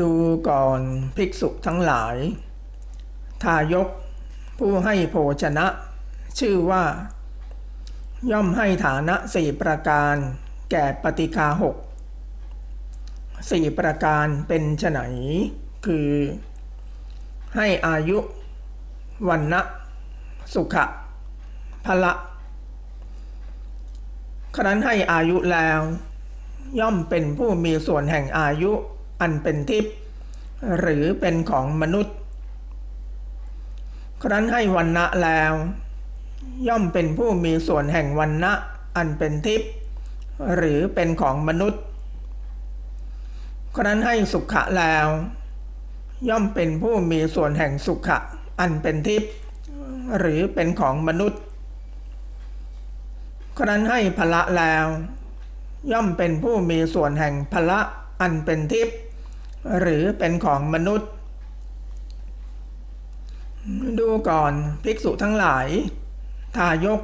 ดูก่อนภิกษุทั้งหลาย ทายกผู้ให้โภชนะ ชื่อว่า ย่อมให้ฐานะสี่ประการแก่ปฏิคาหกสี่ประการเป็นไฉนคือ ให้อายุ วันนะสุขะพละครั้นให้อายุแล้ว ย่อมเป็นผู้มีส่วนแห่งอายุ อันเป็นทิพย์หรือเป็นของมนุษย์ ครั้นให้วันนะแล้ว ย่อมเป็นผู้มีส่วนแห่งวันนะอันเป็นทิพย์หรือเป็นของมนุษย์ ครั้นให้สุขะแล้ว ย่อมเป็นผู้มีส่วนแห่งสุขะอันเป็นทิพย์หรือเป็นของมนุษย์ ครั้นให้พละแล้ว ย่อมเป็นผู้มีส่วนแห่งพละอันเป็นทิพย์ หรือเป็นของมนุษย์ ดูก่อนภิกษุทั้งหลาย ทายก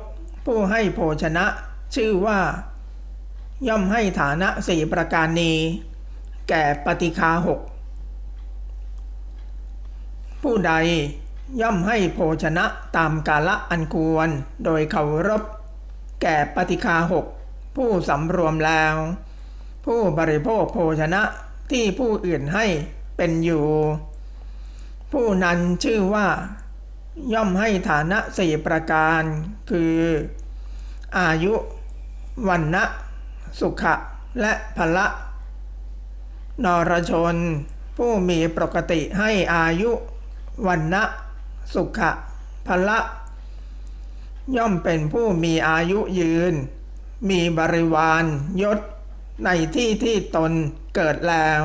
ผู้ให้โภชนะ ชื่อว่า ย่อมให้ฐานะสี่ประการนี้ แก่ปฏิคาหกผู้ใดย่อมให้โภชนะตามกาละอันควรโดยเคารพ แก่ปฏิคาหกผู้สำรวมแล้ว ผู้บริโภคโภชนะ ที่ผู้อื่นให้เป็นอยู่ ผู้นั้นชื่อว่า ย่อมให้ฐานะสี่ประการ คือ อายุ วันนะสุขะ และพละ นรชน ผู้มีปกติให้อายุ วันนะสุขะ พละ ย่อมเป็นผู้มีอายุยืน มีบริวารยศ ในที่ที่ตนเกิดแล้ว